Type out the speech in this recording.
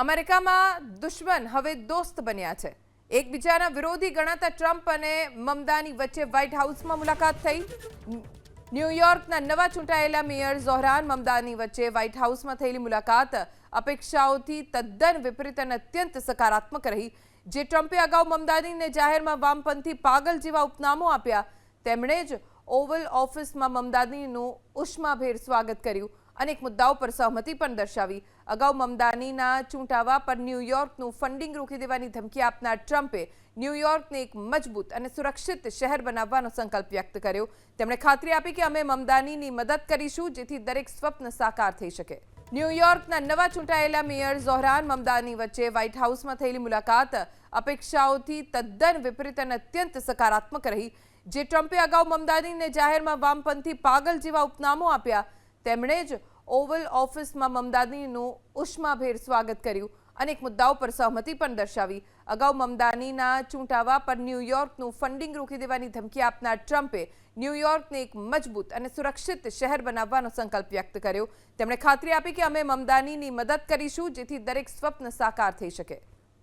અમેરિકામાં દુશ્મન હવે દોસ્ત બન્યા છે. એકબીજાના વિરોધી ગણાતા ટ્રમ્પ અને મમદાની વચ્ચે વ્હાઇટ હાઉસમાં મુલાકાત થઈ. ન્યૂયોર્કના નવા ચૂંટાયેલા મેયર ઝોહરાન મમદાની વચ્ચે વ્હાઇટ હાઉસમાં થયેલી મુલાકાત અપેક્ષાઓથી તદ્દન વિપરીત અને અત્યંત સકારાત્મક રહી. જે ટ્રમ્પે અગાઉ મમદાનીને જાહેરમાં વામપંથી પાગલ જેવા ઉપનામો આપ્યા, તેમણે જ ઓવલ ઓફિસમાં મમદાનીનું ઉષ્માભેર સ્વાગત કર્યું. અનેક મુદ્દાઓ પર સહમતિ પણ દર્શાવી. અગાઉ મમદાનીના ચૂંટાવા પર ન્યૂયોર્કનું ફંડિંગ રોકી દેવાની ધમકી આપનાર ટ્રમ્પે ન્યૂયોર્કને એક મજબૂત અને સુરક્ષિત શહેર બનાવવાનો સંકલ્પ વ્યક્ત કર્યો. તેમણે ખાતરી આપી કે અમે મમદાનીની મદદ કરીશું, જેથી દરેક સ્વપ્ન સાકાર થઈ શકે. ન્યૂયોર્કના નવા ચૂંટાયેલા મેયર ઝોહરાન મમદાની વચ્ચે વ્હાઇટ હાઉસમાં થયેલી મુલાકાત અપેક્ષાઓથી તદ્દન વિપરીત અને અત્યંત સકારાત્મક રહી. જે ટ્રમ્પે અગાઉ મમદાનીને જાહેરમાં વામપંથી પાગલ જેવા ઉપનામો આપ્યા, તેમણે જ ઓવલ ઓફિસમાં મમદાનીનું ઉષ્માભેર સ્વાગત કર્યું અનેક મુદ્દાઓ પર સહમતિ પણ દર્શાવી. અગાઉ મમદાનીના ચૂંટાવા પર ન્યૂયોર્કનું ફંડિંગ રોકી દેવાની ધમકી આપનાર ટ્રમ્પે ન્યૂયોર્કને એક મજબૂત અને સુરક્ષિત શહેર બનાવવાનો સંકલ્પ વ્યક્ત કર્યો. તેમણે ખાતરી આપી કે અમે મમદાનીની મદદ કરીશું, જેથી દરેક સ્વપ્ન સાકાર થઈ શકે.